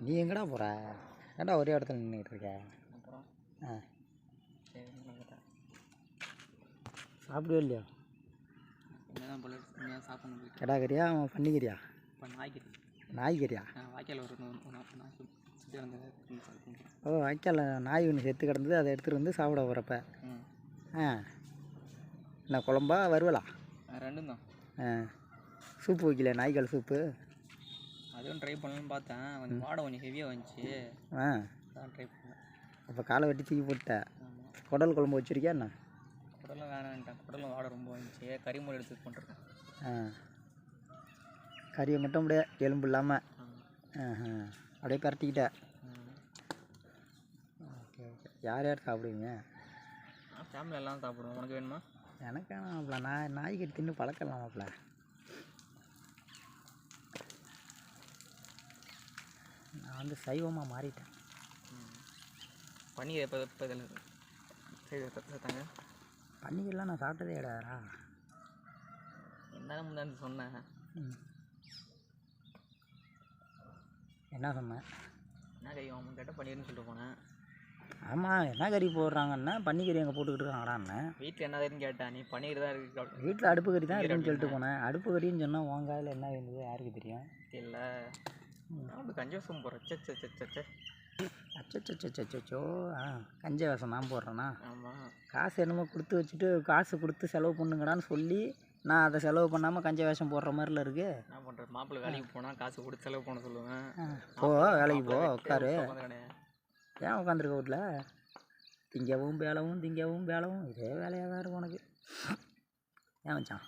நீ எங்கடா போகிற ஏன்டா ஒரே இடத்துல நின்றுட்டு இருக்க? ஆ. சாப்பிடுவே இல்லையா? கறியா அவன் பண்ணிக்கிறியா? இப்போ நாய்க்கு நாய்கறியா வாய்க்கால் ஒரு நாற்பது நாய்க்கு சுற்றி வந்து சாப்பிட்டு ஓ வைக்கல நாய் ஒன்று செத்து கிடந்தது அதை எடுத்துகிட்டு வந்து சாப்பிட போகிறப்ப ஆ. என்ன குழம்பா வறுவலா? ரெண்டும் தான். ஆ. சூப்பு வைக்கல நாய்க்கால் சூப்பு? அதுவும் ட்ரை பண்ணலாம்னு பார்த்தேன். கொஞ்சம் வாடை கொஞ்சம் ஹெவியாக வந்துச்சு. ஆ. அதான் ட்ரை பண்ணேன். அப்போ காலை வெட்டி தூக்கி போட்ட ஆமாம் குடல் குழம்பு வச்சுருக்கியா என்ன? குடலும் வேணான்ட்டேன் குடலும் வாடை ரொம்ப வந்துச்சு. கறிமூல் எடுத்து பண்ணிருக்கேன். ஆ. கறியை மட்டும் அப்படியே எலும்பு இல்லாமல் அப்படியே பரட்டிக்கிட்ட. ம் ஓகே ஓகே. யார் யார் சாப்பிடுவீங்க? ஃபேமிலி எல்லாம் சாப்பிடுவோம். உனக்கு வேணுமா? எனக்கு வேணாம்ல நான் நாய்க்கறி தின்னு பழக்கலாமாப்ல நான் வந்து சைவமாக மாறிட்டேன். பன்னீர் எப்போ எப்போ இதில் சேர்த்தாங்க பன்னிக்கெல்லாம் நான் சாப்பிட்டதே கிடையாதுடா. என்ன முந்தாந்து சொன்னேன். என்ன சொன்னேன் என்ன கறி அவன் கேட்டால் பன்னீர்னு சொல்லிட்டு போனேன் ஆமாம் என்ன கறி போடுறாங்கன்னா பன்னிக்கறி அங்கே போட்டுக்கிட்டு இருக்காங்கடான்னு. வீட்டில் என்ன கறின்னு கேட்டேன் நீ பன்னீர் தான் இருக்கு வீட்டில் அடுப்பு கறி தான் இருக்குன்னு சொல்லிட்டு போனேன். அடுப்பு கறின்னு சொன்னால் உன் காயில் என்ன இருந்தது? யாருக்கு தெரியும்? இல்லை அப்படி கஞ்சோசம் போகிறேன் சே சே சே சே சே அச்சோ ஆ கஞ்ச வேஷம் நான் போடுறேன்னா ஆமாம் காசு என்னமோ கொடுத்து வச்சுட்டு காசு கொடுத்து செலவு பண்ணுங்கடான்னு சொல்லி நான் அதை செலவு பண்ணாமல் கஞ்ச வேஷம் போடுற மாதிரில இருக்கு. என்ன பண்ணுறது மாப்பிள்ளை வேலைக்கு போனால் காசு கொடுத்து செலவு பண்ண சொல்லுவேன். ஆ, போ வேலைக்கு போ உட்காரு. ஏன் உட்காந்துருக்க வீட்டில் திங்கவும் வேலவும் திங்கவும் வேலவும் இதே வேலையாக தான் இருக்கும் உனக்கு. ஏன் வச்சான்